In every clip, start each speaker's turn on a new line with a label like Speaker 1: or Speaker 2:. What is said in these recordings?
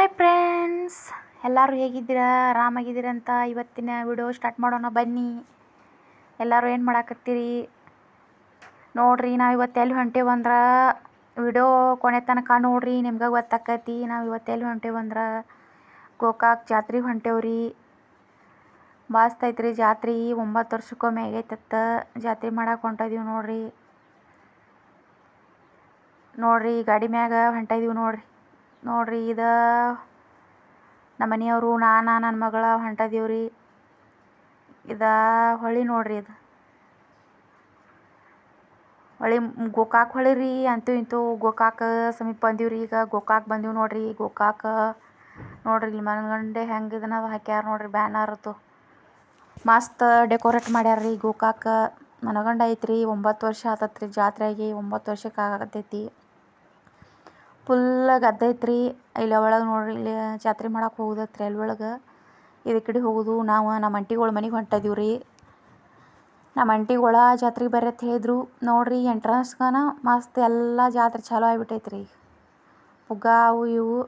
Speaker 1: Hi friends ಎಲ್ಲರೂ ಹೇಗಿದ್ದೀರಾ? ಆರಾಮಾಗಿದ್ದೀರಾ ಅಂತ ಇವತ್ತಿನ ವಿಡಿಯೋ ಸ್ಟಾರ್ಟ್ ಮಾಡೋಣ ಬನ್ನಿ. ಎಲ್ಲರೂ ಏನು ಮಾಡಾಕತ್ತೀರಿ? ನೋಡ್ರಿ, ನಾವು ಇವತ್ತು ಎಲ್ಲಿ ಹೊಂಟೇವಂದ್ರೆ ವಿಡಿಯೋ ಕೊನೆ ತನಕ ನೋಡ್ರಿ, ನಿಮ್ಗೆ ಗೊತ್ತಾಕೈತಿ. ನಾವು ಇವತ್ತು ಎಲ್ಲಿ ಹೊಂಟೇವಂದ್ರೆ ಗೋಕಾಕ್ ಜಾತ್ರೆ ಹೊಂಟೇವ್ರಿ ಮಸ್ತ್ ಐತ್ರಿ ಜಾತ್ರೆ. ಒಂಬತ್ತು ವರ್ಷಕ್ಕೊಮ್ಮೆ ಆಗೈತತ್ತ ಜಾತ್ರೆ ಮಾಡಕ್ಕೆ ಹೊಂಟಿದೀವಿ ನೋಡ್ರಿ. ನೋಡ್ರಿ, ಗಾಡಿ ಮ್ಯಾಗ ಹೊಂಟಿದೀವಿ ನೋಡ್ರಿ. ನೋಡ್ರಿ ಇದು ನಮ್ಮ ಮನೆಯವರು, ನಾನು ನನ್ನ ಮಗಳ ಹೊಂಟದೀವ್ರಿ ಇದು ಹೊಳಿ ನೋಡ್ರಿ ಇದು. ಹೊಳಿ ಗೋಕಾಕ್ ಹೊಳಿ ರೀ ಅಂತೂ ಇಂತೂ ಗೋಕಾಕ ಸಮೀಪ ಬಂದೀವ್ರಿ ಈಗ. ಗೋಕಾಕ್ ಬಂದೀವಿ ನೋಡ್ರಿ, ಗೋಕಾಕ. ನೋಡ್ರಿ ಇಲ್ಲಿ ಮನಗಂಡೆ ಹೆಂಗೆ ಇದನ್ನ ಹಾಕ್ಯಾರ ನೋಡ್ರಿ ಬ್ಯಾನರ್ದು ಮಸ್ತ್ ಡೆಕೋರೇಟ್ ಮಾಡ್ಯಾರ ರೀ ಗೋಕಾಕ್. ಮನಗಂಡ ಐತ್ರಿ, ಒಂಬತ್ತು ವರ್ಷ ಆತತ್ರಿ ಜಾತ್ರೆಗೆ, ಒಂಬತ್ತು ವರ್ಷಕ್ಕೆ ಆಗತೈತಿ ಫುಲ್ ಗದ್ದೆ ಐತ್ರಿ. ಇಲ್ಲಿ ಒಳಗೆ ನೋಡ್ರಿ, ಇಲ್ಲಿ ಜಾತ್ರೆ ಮಾಡಕ್ಕೆ ಹೋಗುದತ್ರಿ ಅಲ್ಲಿ ಒಳಗೆ ಇದಕ್ಕೆ ಕಡೆ ಹೋಗುದು, ನಾವು ನಮ್ಮ ಅಂಟಿಗಳ ಮನೆಗೆ ಹೊಂಟದೀವಿ ರೀ ನಮ್ಮ ಅಂಟಿಗಳ ಜಾತ್ರೆಗೆ ಬರ್ರಿ ಅಂತ ಹೇಳಿದ್ರು. ನೋಡ್ರಿ ಎಂಟ್ರನ್ಸ್ಗನ ಮಸ್ತ್ ಎಲ್ಲ ಜಾತ್ರೆ ಚಾಲೂ ಆಗ್ಬಿಟ್ಟೈತ್ರಿ ಪುಗ್ಗ ಅವು ಇವು.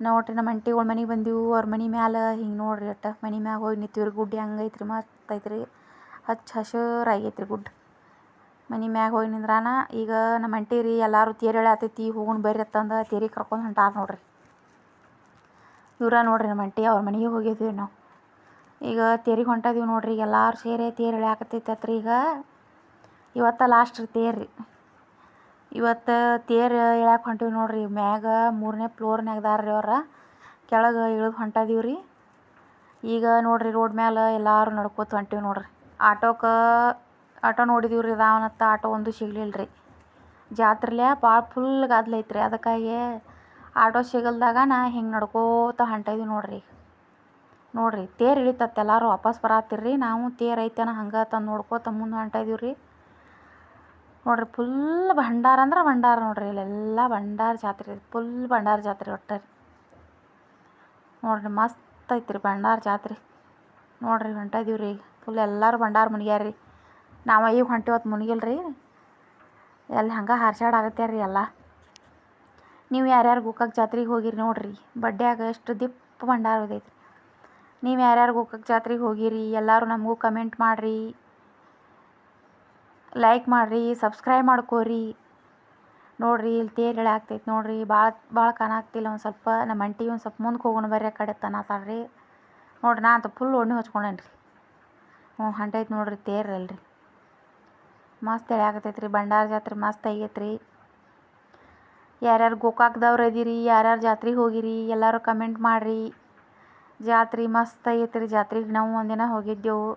Speaker 1: ನೋಡ್ರಿ ನಮ್ಮ ಅಂಟಿಗಳ ಮನೆಗೆ ಬಂದಿವು, ಅವ್ರ ಮನೆ ಮ್ಯಾಲ ಹಿಂಗೆ ನೋಡ್ರಿ ಅಟ್ಟ. ಮನೆ ಮ್ಯಾಗ ಹೋಗಿ ನಿಂತೀವ್ರಿ. ಗುಡ್ಡ ಹೆಂಗೈತ್ರಿ ಮಸ್ತ್ ಐತ್ರಿ. ಹಚ್ಚ ಹಸಿರಾಗೈತ್ರಿ ಗುಡ್ಡ. ಮನೆ ಮ್ಯಾಗ ಹೋಗಿ ನಿಂದ್ರಾನ, ಈಗ ನಮ್ಮ ರೀ ಎಲ್ಲರೂ ತೇರು ಎಳ್ಯಾತೈತಿ, ಹೋಗೋಣ ಬರ್ರಿ ಅಂತಂದು ತೇರಿಗೆ ಕರ್ಕೊಂಡು ಹೊಂಟಾರ ನೋಡ್ರಿ. ಇವ್ರ ನೋಡ್ರಿ ನಮ್ಮ ಅಂಟಿ ಅವ್ರ ಮನೆಗೆ ಹೋಗಿದ್ವಿ ನಾವು. ಈಗ ತೇರಿಗೆ ಹೊಂಟದೀವಿ ನೋಡ್ರಿ, ಎಲ್ಲರೂ ಸೇರಿ ತೇರು ಎಳ್ಯಾಕತ್ತೈತತ್ರಿ ಈಗ. ಇವತ್ತು ಲಾಸ್ಟ್ ರೀ ತೇರು ರೀ. ಇವತ್ತು ತೇರು ಎಳ್ಯಾಕೆ ಹೊಂಟೀವಿ ನೋಡ್ರಿ, ಮ್ಯಾಗ ಮೂರನೇ ಫ್ಲೋರ್ನ್ಯಾಗದಾರ ರೀ ಅವ್ರ. ಕೆಳಗೆ ಇಳಿದು ಹೊಂಟದೀವಿ ರೀ. ಈಗ ನೋಡ್ರಿ ರೋಡ್ ಮ್ಯಾಲೆ ಎಲ್ಲರೂ ನಡ್ಕೋತ ಹೊಂಟೀವಿ ನೋಡ್ರಿ. ಆಟೋಕ್ಕೆ ಆಟೋ ನೋಡಿದೀವಿ ರೀ ರಾವಣತ್ತ ಆಟೋ ಒಂದು ಸಿಗಲಿಲ್ಲ ರೀ ಜಾತ್ರೆಲೇ ಭಾಳ ಫುಲ್ ಗದ್ದಲ ರೀ ಅದಕ್ಕಾಗಿ ಆಟೋ ಸಿಗಲ್ದಾಗ ನಾ ಹಿಂಗೆ ನಡ್ಕೋತ ಹೊಂಟಿದೀವಿ ನೋಡ್ರಿ. ನೋಡ್ರಿ, ತೇರು ಇಳಿತತ್ತೆ, ಎಲ್ಲರೂ ವಾಪಸ್ ಬರತ್ತಿರ್ರಿ ನಾವು ತೇರು ಐತೇನ ಹಂಗೆ ತಂದು ನೋಡ್ಕೋತ ಮುಂದೆ ಹೊಂಟಿದೀವಿ ರೀ ನೋಡ್ರಿ ಫುಲ್ ಭಂಡಾರ ಅಂದ್ರೆ ಭಂಡಾರ ನೋಡ್ರಿ, ಇಲ್ಲೆಲ್ಲ ಭಂಡಾರ ಜಾತ್ರೆ ಫುಲ್ ಭಂಡಾರ ಜಾತ್ರೆ ಒಟ್ಟು ರೀ ನೋಡ್ರಿ, ಮಸ್ತ್ ಐತ್ರಿ ಭಂಡಾರ ಜಾತ್ರೆ. ನೋಡ್ರಿ ಹೊಂಟಿದೀವಿ ರೀ ಫುಲ್ ಎಲ್ಲರೂ ಭಂಡಾರ ಮುನ್ಗ್ಯಾರ ರೀ ನಾವು ಈಗ ಹೊಂಟಿವತ್ತು ಮುನ್ಗಿಲ್ಲ ರೀ ಎಲ್ಲಿ ಹಂಗೆ ಹಾರ್ಸಾಡಾಗತ್ಯಾರ ರೀ ಎಲ್ಲ? ನೀವು ಯಾರ್ಯಾರು ಗೋಕಾಕ್ ಜಾತ್ರೆಗೆ ಹೋಗಿರಿ ನೋಡ್ರಿ ಬಡ್ಡ್ಯಾಗ ಎಷ್ಟು ದಿಪ್ಪ ಭಂಡಾರ ಇದೈತಿ ನೀವು ಯಾರ್ಯಾರು ಗೋಕಾಕ್ ಜಾತ್ರೆಗೆ ಹೋಗಿರಿ, ಎಲ್ಲರೂ ನಮಗೂ ಕಮೆಂಟ್ ಮಾಡಿರಿ. ಲೈಕ್ ಮಾಡಿರಿ ಸಬ್ಸ್ಕ್ರೈಬ್ ಮಾಡ್ಕೋರಿ. ನೋಡ್ರಿ, ಇಲ್ಲಿ ತೇರು ಇಳಾಗ್ತೈತಿ ನೋಡ್ರಿ ಭಾಳ ಭಾಳ ಕಾಣಾಗ್ತಿಲ್ಲ ಒಂದು ಸ್ವಲ್ಪ ನಮ್ಮ ಅಂಟಿ ಒಂದು ಸ್ವಲ್ಪ ಮುಂದಕ್ಕೆ ಹೋಗೋಣ ಬರ್ರಿ ಕಡೆ ತನತಾಳ್ರಿ ನೋಡ್ರಿ, ನಾ ಅಂತ ಫುಲ್ ಒಣ್ಣೆ ಹೊಚ್ಕೊಂಡೇನಿ ರೀ ಹ್ಞೂ ಹಂಡೈತಿ ನೋಡ್ರಿ, ತೇರು ಅಲ್ರಿ ಮಸ್ತ್ ಎಳ್ಯಾಕತೈತಿ ರೀ ಭಂಡಾರ ಜಾತ್ರೆ ಮಸ್ತ್ ಆಗೈತೆ ರೀ ಯಾರ್ಯಾರು ಗೋಕಾಕ್ದವ್ರು ಇದೀರಿ, ಯಾರ್ಯಾರು ಜಾತ್ರೆಗೆ ಹೋಗಿರಿ, ಎಲ್ಲರೂ ಕಮೆಂಟ್ ಮಾಡಿರಿ. ಜಾತ್ರೆ ಮಸ್ತ್ ಆಗೈತೆ ರೀ ಜಾತ್ರೆಗೆ ನಾವು ಒಂದಿನ ಹೋಗಿದ್ದೆವು.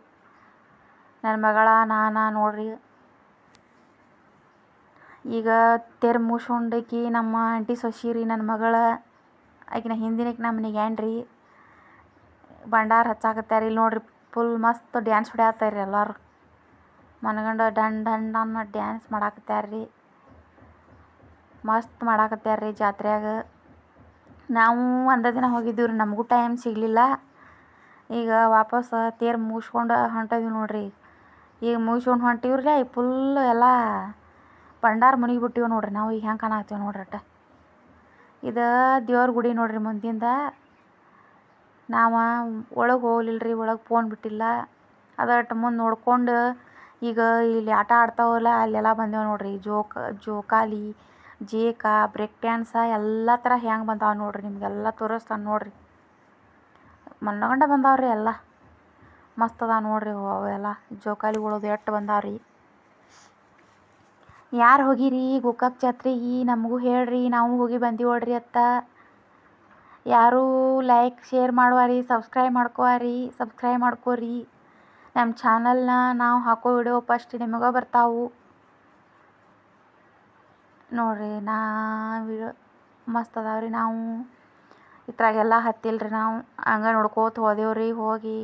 Speaker 1: ನನ್ನ ಮಗಳ, ನಾನು ನೋಡ್ರಿ. ಈಗ ತೆರೆ ಮುಗಿಸ್ಕೊಂಡಾಕಿ ನಮ್ಮ ಆಂಟಿ ಸೊಸಿ ರೀ ನನ್ನ ಮಗಳ. ಆಕಿನ ಹಿಂದಿನಕ್ಕೆ ನಮ್ಮ ಮನೆಗೆ ರೀ ಭಂಡಾರ ಹಚ್ಚಾಕತ್ತಾರೆ ಇಲ್ಲಿ ನೋಡ್ರಿ ಫುಲ್ ಮಸ್ತ್ ಡ್ಯಾನ್ಸ್ ಹೊಡ್ಯಾತ್ತಾರ ರೀ ಎಲ್ಲರೂ. ಮನಗಂಡ ಡನ್ ಡನ್ ಡನ್ ಡ್ಯಾನ್ಸ್ ಮಾಡಾಕತ್ಯಾರ ರೀ ಮಸ್ತ್ ಮಾಡಾಕತ್ಯಾರ ರೀ ಜಾತ್ರೆಯಾಗ. ನಾವು ಒಂದೇ ದಿನ ಹೋಗಿದ್ದೀವಿ ರೀ ನಮಗೂ ಟೈಮ್ ಸಿಗಲಿಲ್ಲ. ಈಗ ವಾಪಸ್ ತೇರು ಮುಗಿಸ್ಕೊಂಡು ಹೊಂಟಿದೀವಿ ನೋಡ್ರಿ. ಈಗ ಮುಗಿಸ್ಕೊಂಡು ಹೊಂಟೀವ್ರಿ ರೀ ಫುಲ್ ಎಲ್ಲ ಭಂಡಾರ ಮುನಿಗಿಬಿಟ್ಟಿವಿ ನೋಡ್ರಿ ನಾವು, ಈಗ ಹೆಂಗೆ ಕಾಣಾತ್ತೀವಿ ನೋಡ್ರಿ ಅಟ ಇದು ದೇವ್ರ ಗುಡಿ ನೋಡ್ರಿ ಮುಂದಿಂದ. ನಾವು ಒಳಗೆ ಹೋಗ್ಲಿಲ್ಲ ರೀ ಒಳಗೆ ಫೋನ್ ಬಿಟ್ಟಿಲ್ಲ. ಅದಟ್ಟು ಮುಂದೆ ನೋಡ್ಕೊಂಡು ಈಗ ಇಲ್ಲಿ ಆಟ ಆಡ್ತಾವಲ್ಲ, ಅಲ್ಲೆಲ್ಲ ಬಂದೇವೆ ನೋಡ್ರಿ. ಜೋಕ, ಜೋಕಾಲಿ, ಜೇಕ, ಬ್ರೇಕ್ ಡ್ಯಾನ್ಸ ಎಲ್ಲ ಥರ ಹೆಂಗೆ ಬಂದಾವ ನೋಡ್ರಿ. ನಿಮಗೆಲ್ಲ ತೋರಿಸ್ತಾನೆ ನೋಡ್ರಿ. ಮನಗಂಡ ಬಂದಾವ್ರಿ ಎಲ್ಲ. ಮಸ್ತ್ ಅದ ನೋಡ್ರಿ ಅವೆಲ್ಲ ಜೋಕಾಲಿಗಳದು ಎಷ್ಟು ಬಂದಾವ್ರಿ. ಯಾರು ಹೋಗಿರಿ? ಗೋಕಾಕ್ ಜಾತ್ರೆಗೆ ನಮಗೂ ಹೇಳ್ರಿ. ನಾವು ಹೋಗಿ ಬಂದೀವಿ ನೋಡ್ರಿ ಅತ್ತ. ಯಾರೂ ಲೈಕ್ ಶೇರ್ ಮಾಡುವಾರಿ. ಸಬ್ಸ್ಕ್ರೈಬ್ ಮಾಡ್ಕೋರಿ ಸಬ್ಸ್ಕ್ರೈಬ್ ಮಾಡ್ಕೋರಿ. ನಮ್ಮ ಚಾನಲ್ನ ನಾವು ಹಾಕೋ ವಿಡಿಯೋ ಫಸ್ಟ್ ನಿಮಗೆ ಬರ್ತಾವು. ನೋಡ್ರಿ, ನಾ ವಿಡಿಯೋ ಮಸ್ತ್ ಅದಾವ್ರಿ ನಾವು. ಇದ್ರಾಗೆಲ್ಲ ಹತ್ತಿಲ್ರಿ ನಾವು. ಹಂಗೆ ನೋಡ್ಕೋತ ಹೋದೇವ್ರಿ ಹೋಗಿ.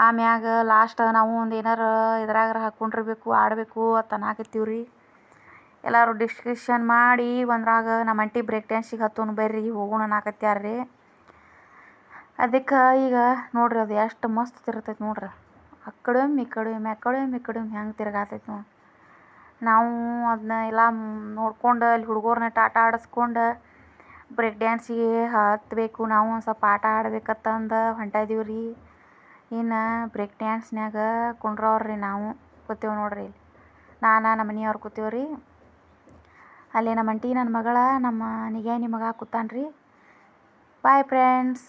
Speaker 1: ಆಮ್ಯಾಗ ಲಾಸ್ಟ್ ನಾವು ಒಂದು ಏನಾರ ಇದ್ರಾಗ ಹಾಕ್ಕೊಂಡಿರ್ಬೇಕು ಆಡಬೇಕು ಅಂತ ರೀ ಎಲ್ಲರೂ ಡಿಸ್ಕ್ರಿಪ್ಷನ್ ಮಾಡಿ ಒಂದ್ರಾಗ ನಮ್ಮ ಅಂಟಿ ಬ್ರೇಕ್ ಡ್ಯಾನ್ಸಿಗೆ ಹತ್ತೋಣ ಬರ್ರಿ, ಹೋಗೋಣ ಅನ್ನಕತ್ಯಾರ ರೀ ಅದಕ್ಕೆ ಈಗ ನೋಡ್ರಿ ಅದು ಎಷ್ಟು ಮಸ್ತ್ ಇರ್ತೈತೆ ನೋಡ್ರಿ. ಆ ಕಡೆ ಒಮ್ಮೆ ಈ ಕಡೆ ಒಮ್ಮೆ ಆ ಕಡೆ ಈ ಕಡೆ ಒಮ್ಮೆ ಹೆಂಗೆ ತಿರ್ಗಾತೈತೆ ನೋಡಿ. ನಾವು ಅದನ್ನ ಎಲ್ಲ ನೋಡ್ಕೊಂಡು ಅಲ್ಲಿ ಹುಡುಗರ್ನ ಆಟ ಆಡಿಸ್ಕೊಂಡು ಬ್ರೇಕ್ ಡ್ಯಾನ್ಸಿಗೆ ಹತ್ತಬೇಕು ನಾವು ಒಂದು ಸ್ವಲ್ಪ ಆಟ ಆಡ್ಬೇಕತ್ತಂದು ಹೊಂಟಿದೀವಿ ರೀ. ಇನ್ನು ಬ್ರೇಕ್ ಡ್ಯಾನ್ಸ್ನ್ಯಾಗ ರೀ ನಾವು, ಕೂತೇವೆ ನೋಡ್ರಿ ಇಲ್ಲಿ. ನಾನು ನಮ್ಮ ಮನೆಯವ್ರು ಕೂತೇವೆ ರೀ. ಅಲ್ಲಿ ನಮ್ಮ ಅಂಟಿ ನನ್ನ ಮಗಳ, ನಮ್ಮ ನಿಗ್ಯಾನಿ ಮಗ ಕೂತಾನ್ರಿ. Bye friends